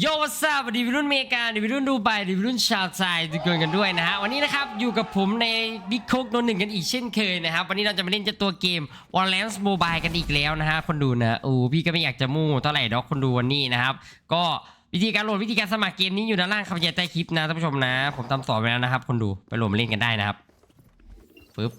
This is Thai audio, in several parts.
โยวัสาบดีวิรุ่นเมกาดีวิรุ่นดูไบดีวิรุ่นชาวไทยทุกคนกันด้วยนะฮะวันนี้นะครับอยู่กับผมในบิ๊กโคกโนนหนึ่งกันอีกเช่นเคยนะครับวันนี้เราจะมาเล่นจะตัวเกม w a r l a n d s Mobile กันอีกแล้วนะฮะคนดูนะโอ้พี่ก็ไม่อยากจะมู่เท่าไหร่ดอกคนดูวันนี้นะครับก็วิธีการโหลดวิธีการสมัครเกมนี้อยู่ด้านล่างคำบรรยายใต้คลิปนะท่านผู้ชมนะ ผมทำสอนไปแล้วนะครับคนดูไปโหลดมาเล่นกันได้นะครับปึ๊บ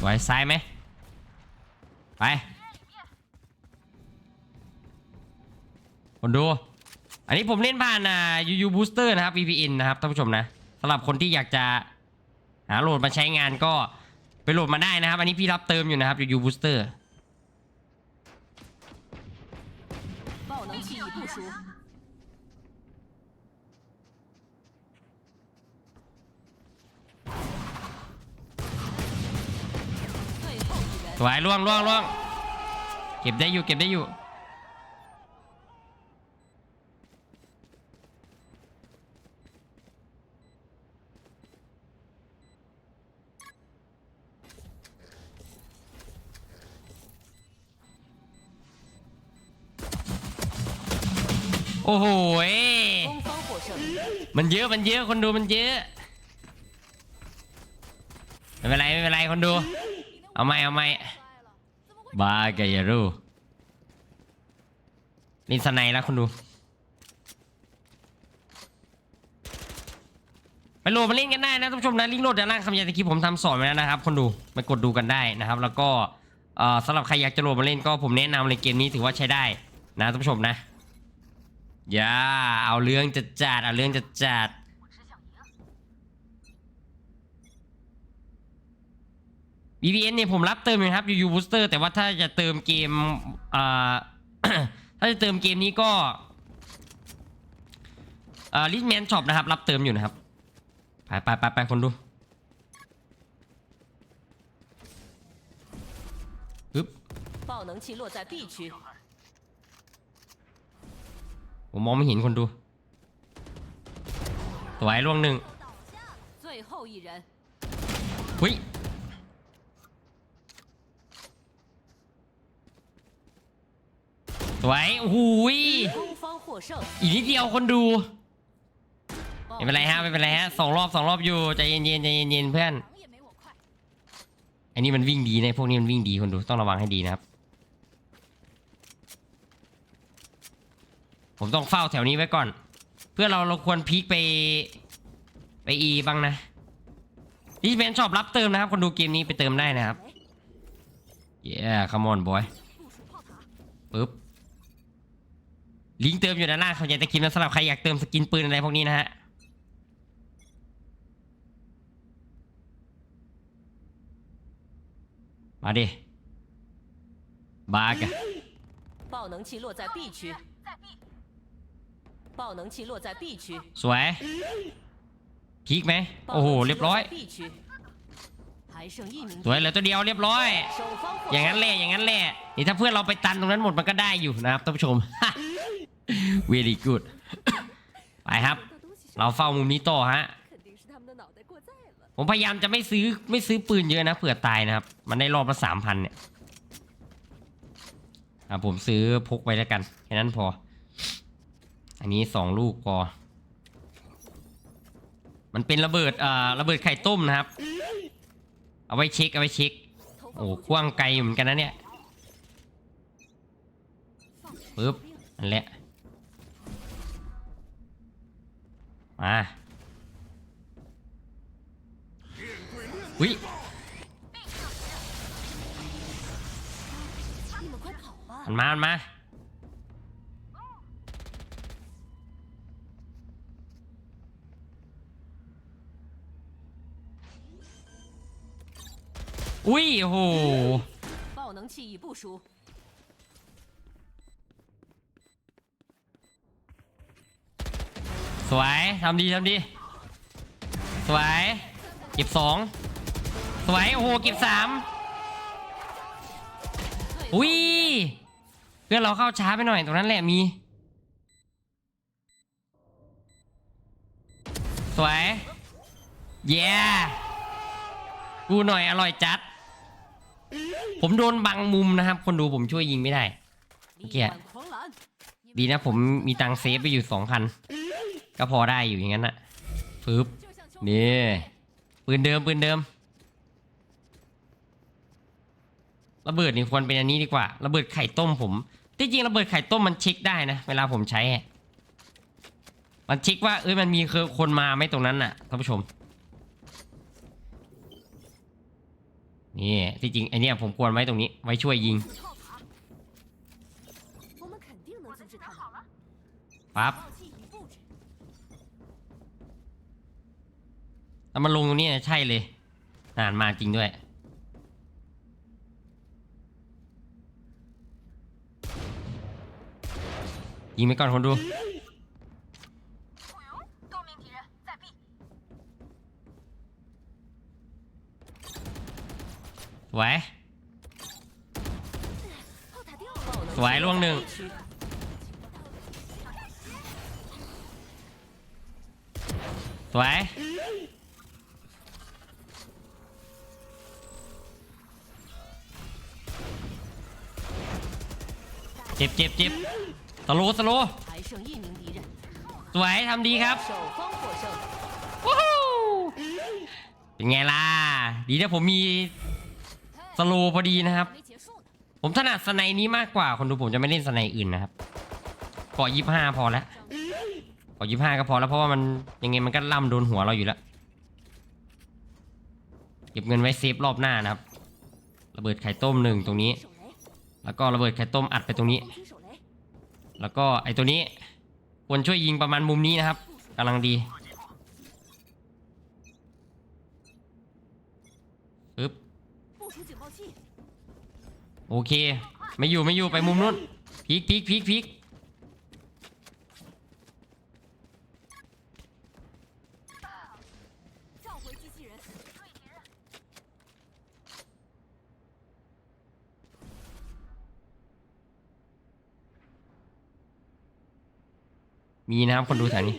ไว้ซ้ายไหมไป คนดู อันนี้ผมเล่นผ่านอ่ายูยูบูสเตอร์นะครับ VPN นะครับท่านผู้ชมนะสำหรับคนที่อยากจะหาโหลดมาใช้งานก็ไปโหลดมาได้นะครับ อันนี้พี่รับเติมอยู่นะครับยูยูบูสเตอร์สวยล่วงล่วงล่วงเก็บได้อยู่เก็บได้อยู่ โอ้โหย 攻方获胜。 มันเยอะ มันเยอะ คนดูมันเยอะ ไม่เป็นไร ไม่เป็นไร คนดู เอาไม่เอาไม่บากายารูนี่สไนด์แล้วคนดู ไปโหลดมาเล่นกันได้นะท่านผู้ชมนะลิงก์โหลดด้านล่างคำยาตะกี้ผมทำสอนไว้แล้วนะครับ คนดูไปกดดูกันได้นะครับ แล้วก็เอ่อสำหรับใครอยากจะโหลดมาเล่นก็ผมแนะนำเลยเกมนี้ถือว่าใช้ได้นะท่านผู้ชมนะ อย่าเอาเรื่องจะจัดเอาเรื่องจะจัด VPN เนี่ยผมรับเติมอยู่นะครับ UU Booster แต่ว่าถ้าจะเติมเกมอ่า ถ้าจะเติมเกมนี้ก็อ่าลิสแมนช็อปนะครับ รับเติมอยู่นะครับ ไปไปไปไปคนดูปึ๊บ 爆能器落在 B区， ผมมองไม่เห็นคนดูตัวไอ้ล่วงหนึ่งหุ้ยสวยหูยอีกนิดเดียวคนดู ไม่เป็นไรฮะ ไม่เป็นไรฮะสองรอบสองรอบอยู่ใจเย็นเย็นใจเย็นเย็นเพื่อน อันนี้มันวิ่งดีนะ พวกนี้มันวิ่งดีคนดูต้องระวังให้ดีนะครับ ผมต้องเฝ้าแถวนี้ไว้ก่อน เพื่อเราเราควรพีคไปไปอีบ้างนะดิสแมนชอบรับเติมนะครับ คนดูเกมนี้ไปเติมได้นะครับ เย้ come on boy 部署炮塔， ปึ๊บ ลิงก์เติมอยู่ด้านล่างเขาอยากจะกินนะสำหรับใครอยากเติมสกินปืนอะไรพวกนี้นะฮะ มาดิ บากะ 爆能器落在 B 区， 爆能器落在 B区， สวย พีคไหม โอ้โห เรียบร้อย B 区，还剩一名 สวยเหลือตัวเดียวเรียบร้อย 守方获 อย่างนั้นแหละ อย่างนั้นแหละ นี่ถ้าเพื่อนเราไปตันตรงนั้นหมดมันก็ได้อยู่นะครับท่านผู้ชม very good ไปครับ เราเฝ้ามุมนี้ต่อฮะ 肯定是他们的脑袋过载了。 ผมพยายามจะไม่ซื้อไม่ซื้อปืนเยอะนะเผื่อตายนะครับ มันได้รอบละสามพันเนี่ยอ่ะผมซื้อพกไว้แล้วกัน แค่นั้นพอ อันนี้สองลูกพอ มันเป็นระเบิดอ่าระเบิดไข่ต้มนะครับ เอาไว้เช็คเอาไว้เช็ค โอ้กว้างไกลเหมือนกันนะเนี่ยปึ๊บนั่นแหละ มาอุ้ยมันมา มันมา อุ้ย โอ้โห 爆能器已部署， สวย ทำดี ทำดี สวย เก็บสอง สวย โอ้โห เก็บสาม อุ้ย เพื่อนเราเข้าช้าไปหน่อยตรงนั้นแหละมี สวย เย้ ดูหน่อยอร่อยจัด ผมโดนบังมุมนะครับ คนดูผมช่วยยิงไม่ได้เมื่อกี้ดีนะผมมีตังเซฟไปอยู่สองพันก็พอได้อยู่อย่างนั้นอะปื๊บนี่ปืนเดิมปืนเดิมระเบิดนี่ควรเป็นอันนี้ดีกว่าระเบิดไข่ต้มผมที่จริงระเบิดไข่ต้มมันเช็คได้นะ เวลาผมใช้ มันเช็คว่าเอ้ยมันมีคือคนมาไม่ตรงนั้นน่ะท่านผู้ชม นี่ที่จริงไอเนี้ยผมควรไว้ตรงนี้ไว้ช่วยยิงปั๊บแล้วมันลงตรงนี้ใช่เลยนานมาจริงด้วย ยิงไปก่อนคนดู สวยสวยล่วงหนึ่งสวยเจ็บเจ็บเจ็บสโลสโลสวยทำดีครับว้าวเป็นไงล่ะ ดีนะผมมี สโลพอดีนะครับ ผมถนัดสไนนี้มากกว่าคนดูผมจะไม่เล่นสไนอื่นนะครับเกาะยี่ห้าพอแล้วเกาะยี่ห้าก็พอแล้วเพราะว่ามันยังไงมันก็ล่ำโดนหัวเราอยู่แล้วเก็บเงินไว้เซฟรอบหน้านะครับ ระเบิดไข่ต้มหนึ่งตรงนี้ แล้วก็ระเบิดไข่ต้มอัดไปตรงนี้ แล้วก็ไอตัวนี้ควรช่วยยิงประมาณมุมนี้นะครับกำลังดี โอเค ไม่อยู่ไม่อยู่ไปมุมนู้นพีกพีกพีกพีก 召回机器人。 มีนะครับคนดูแถวนี้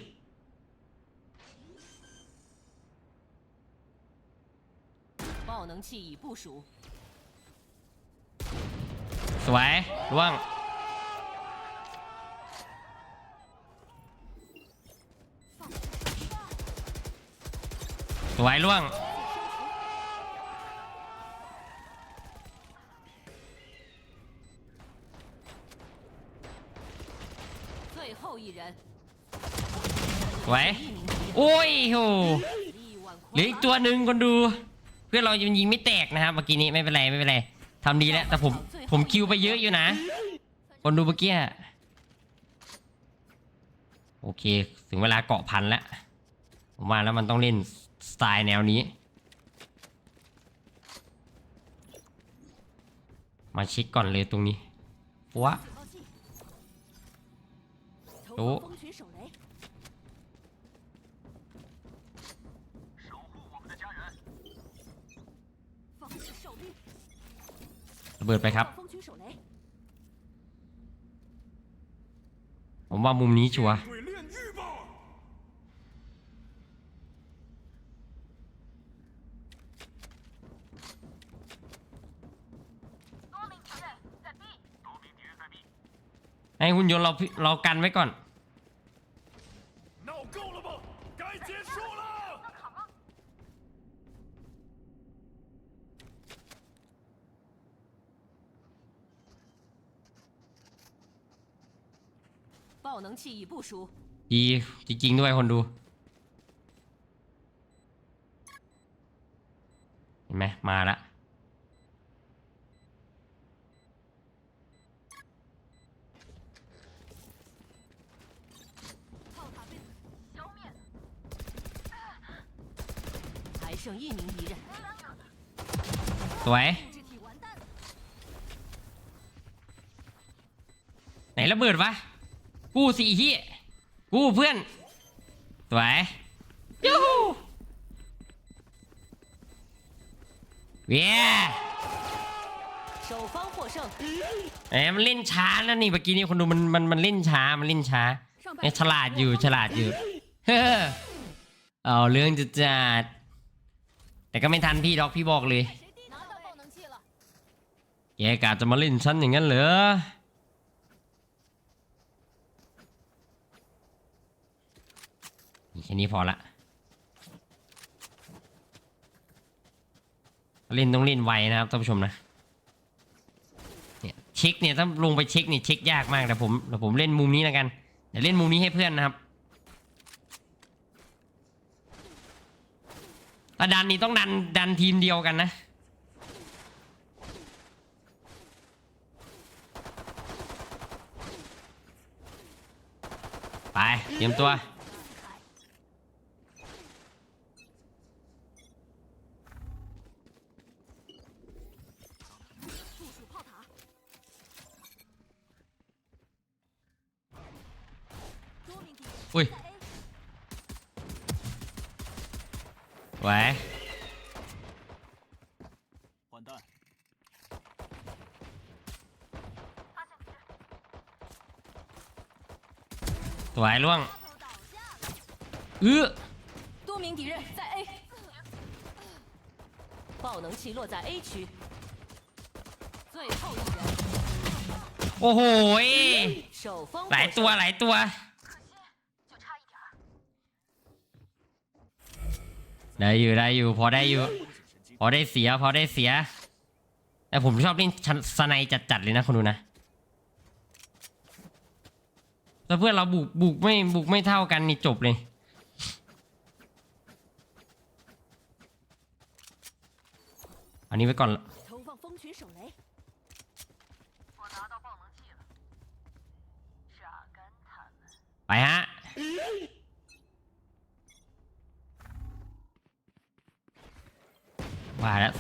爆能器已部署， สวยร่วง สวยร่วง 最后一人， สวย 一名敌人， โอ้ยโห 力挽 เหลือ 狂 อีก 澜。 ตัวหนึ่งคนดู เพื่อนเรายังยิงไม่แตกนะครับเมื่อกี้นี้ไม่เป็นไรไม่เป็นไรทำดีแล้ว แต่ผม ผมคิวไปเยอะอยู่นะ คนดูเมื่อกี้ โอเค ถึงเวลาเกาะพันแล้ว ผมว่าแล้วมันต้องเล่นสไตล์แนวนี้ มาชิคก่อนเลยตรงนี้ปัวโอ้ระเบิดไปครับ ผมว่ามุมนี้ชัวให้หุ่นยนต์เราเรากันไว้ก่อน 爆能器已部署， ดีจริง ๆ ด้วยคนดู เห็นไหมมาละ 炮塔被消灭了，还剩一名敌人， สวย 制体完蛋了， ไหนระเบิดวะ กู้สี่ฮียกู้เพื่อนสวยยูเวียเอ้มันเล่นช้าแล้วนี่เมื่อกี้นี่คนดูมันมันมันเล่นช้ามันเล่นช้าเนี่ยฉลาดอยู่ฉลาดอยู่เออาเรื่องจัดจัดแต่ก็ไม่ทันพี่ด็อกพี่บอกเลยแกกาจะมาเล่นฉันอย่างนั้นเหรอ ค่นี้พอละเล่นต้องเล่นไวนะครับท่านผู้ชมนะเนี่ยเช็คเนี่ยถ้าลงไปเช็คเนี่ยเช็คยากมากแต่ผมแต่ผมเล่นมุมนี้แล้วกันเดี๋ยวเล่นมุมนี้ให้เพื่อนนะครับถ้าดันนี่ต้องดันดันทีมเดียวกันนะไปเตรียมตัว 喂。换弹发现不是我挨乱。了呃。多名敌人在 a 爆能器落在 a 区。最后一人。哦吼喂。来多来多。 ได้อยู่ได้อยู่ พอได้อยู่ พอได้เสีย พอได้เสีย แต่ผมชอบเล่นชันสไนจัดๆเลยนะคนดูนะแล้เพื่อนเราบุกบุกไม่บุกไม่เท่ากันนี่จบเลยอันนี้ไว้ก่อนไปฮะ มาแล้ว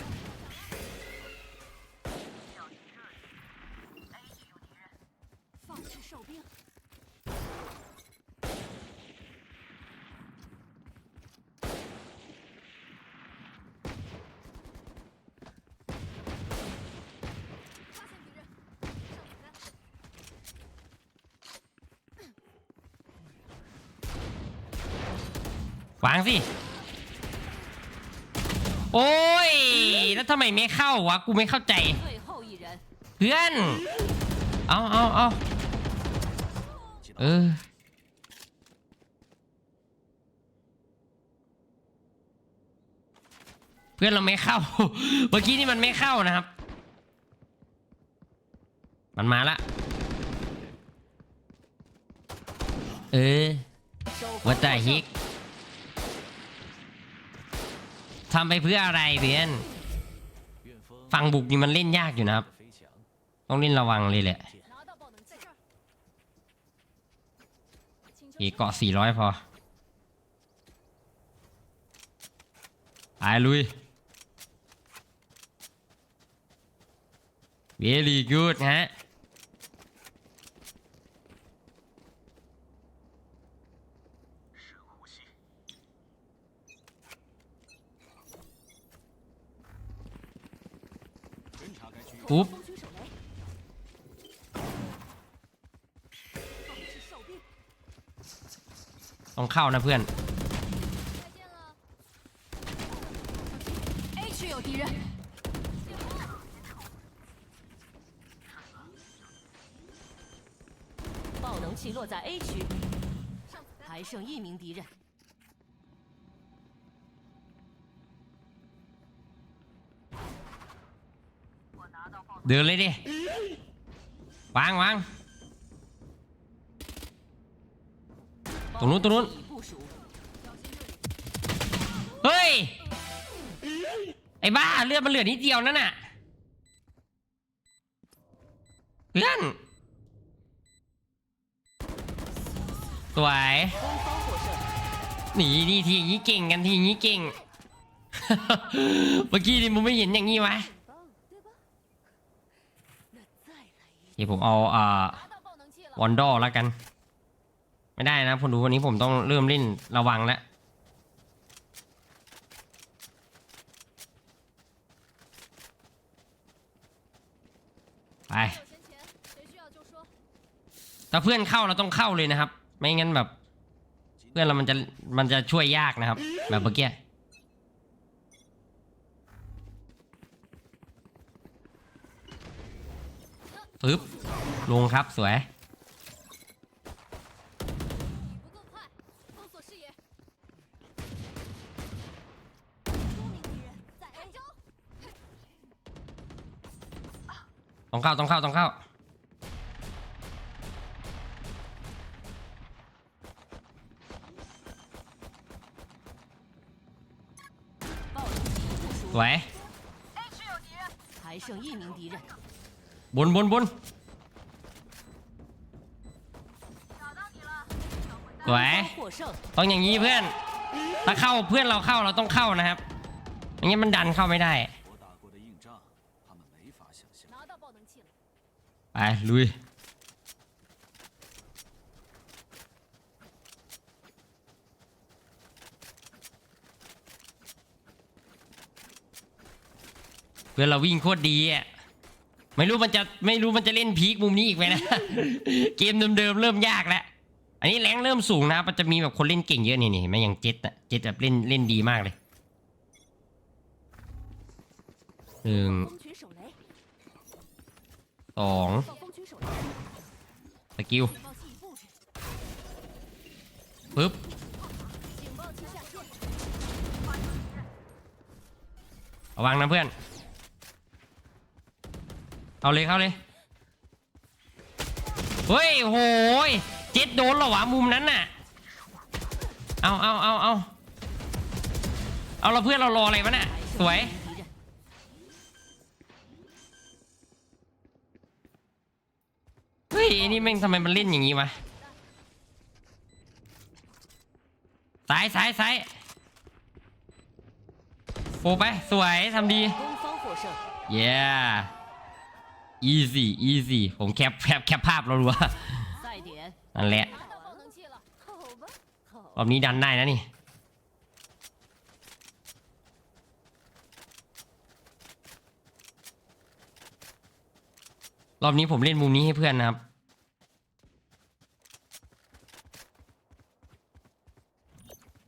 วางสิ โอ้ย แล้วทำไมไม่เข้าวะ กูไม่เข้าใจ เพื่อน เอาเอาเอาเออเพื่อนเราไม่เข้า เมื่อกี้นี่มันไม่เข้านะครับ มันมาละ เออว่าแต่ฮิก ทำไปเพื่ออะไรเพียนฟังบุกนี่มันเล่นยากอยู่นะครับ ต้องเล่นระวังเลยแหละอีกเกาะสี่ร้อยพอไปลุย very good ฮะ 察该区域。 ปุ๊บ 蜂群手雷，放置哨兵， ต้องเข้านะเพื่อน 再见了。 A 区有敌人，爆能器落在 A 区，上子弹，还剩一名敌人。 เดินเลยดิ วางวางตรงนู้นตรงนู้นเฮ้ย ไอ้บ้าเลือดมันเหลือนิดเดียวนั่นน่ะเพื่อนสวยหนีนีทีอย่างนี้เก่งกันทีอย่างนี้เก่ง เมื่อกี้นี่มึงไม่เห็นอย่างนี้วะ ที่ผมเอาอ่าวอนดอแล้วกัน ไม่ได้นะผมดูวันนี้ผมต้องเริ่มเล่นระวังแล้วไปถ้าเพื่อนเข้าเราต้องเข้าเลยนะครับ ไม่งั้นแบบ เพื่อนเรามันจะมันจะช่วยยากนะครับ แบบเมื่อกี้ ปึ๊บลงครับสวย ต้องเข้าต้องเข้าต้องเข้า สวย还剩一名敌人。 บนบนบนสวยต้องอย่างนี้เพื่อน ถ้าเข้าเพื่อนเราเข้าเราต้องเข้านะครับอย่างนี้มันดันเข้าไม่ได้ไปลุยเพื่อนเราวิ่งโคตรดีอะ ไม่รู้มันจะไม่รู้มันจะเล่นพีคมุมนี้อีกไหมนะ เกมเดิมๆเริ่มยากแล้วอันนี้แรงเริ่มสูงนะมันจะมีแบบคนเล่นเก่งเยอะนี่นี่เไหมอย่างเจ็ดอะเจ็ดแบบเล่นเล่นดีมากเลยหนึ่งสองสกิลปึ๊บระวังนะเพื่อน เอาเลยเข้าเลย เฮ้ยโหยเจ็ดโดนเหรอวะมุมนั้นน่ะ เอาเอาเอาเอาเอาเราเพื่อนเรารออะไรวะน่ะ สวย เฮ้ยไอ้นี่แม่งทำไมมันเล่นอย่างนี้วะสายสายสายโฟไป สวยทำดี เย้ yeah. easy easy ผมแคปแคปแคปภาพเราดูว่านั่นแหละรอบนี้ดันได้นะนี่รอบนี้ผมเล่นมุมนี้ให้เพื่อนนะครับ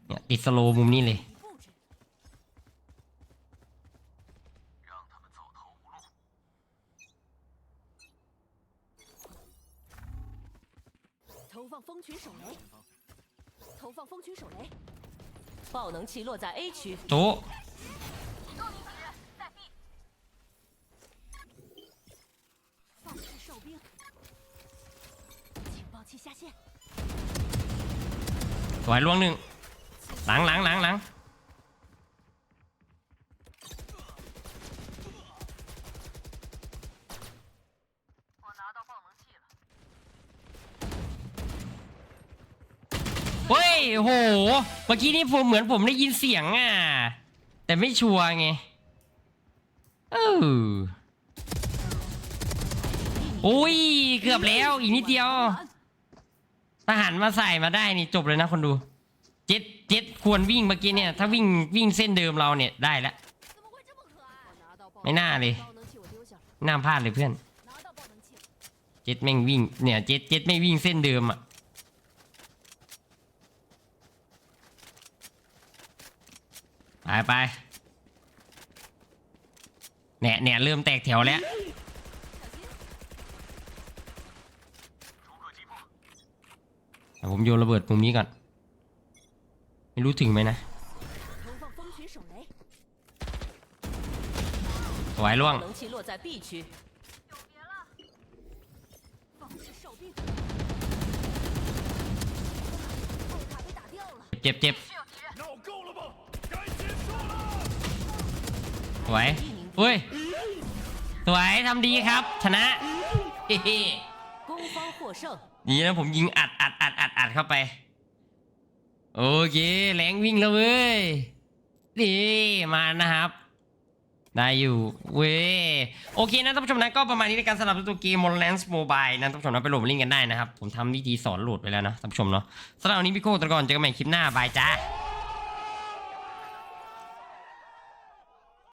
เนี่ยติดสโลมุมนี้เลย 爆能器落在 A 区， โต๊ะ 放置哨兵，警报器下线， สวยล่วงหนึ่ง หลังหลังหลังหลัง โห เมื่อกี้นี่ผมเหมือนผมได้ยินเสียงอะ แต่ไม่ชัวร์ไงเอออุ้ย เกือบแล้ว อีกนิดเดียว ทหารมาใส่มาได้นี่จบเลยนะคนดู เจ็ดเจ็ดควรวิ่งเมื่อกี้เนี่ย ถ้าวิ่งวิ่งเส้นเดิมเราเนี่ยได้ละ ไม่น่าเลยน่าพลาดเลยเพื่อน เจ็ดแม่งวิ่ง เนี่ย เจ็ดเจ็ดไม่วิ่งเส้นเดิมอะ ไปไปเนี่ยเนี่ยเริ่มแตกแถวแล้ว ผมโยนระเบิดตรงนี้ก่อน ไม่รู้ถึงไหมนะสวยล่วงเจ็บเจ็บ สวยอุ้ยสวยทำดีครับ ชนะนี่นะผมยิงอัดอัดอัดอัดอัดเข้าไป โอเคแรงวิ่งแล้วเว้ยดีมานะครับได้อยู่เว้ยโอเคนะท่านผู้ชมนะก็ประมาณนี้ในการสลับตัวเกม m o l a n d s Mobile นะท่านผู้ชมนะไปโหลดลิงก์กันได้นะครับ ผมทำวิธีสอนโหลดไปแล้วนะท่านผู้ชมเนาะสำหรับวันนี้พี่โก้ตะกอนเจอกันใหม่คลิปหน้าบายจ้า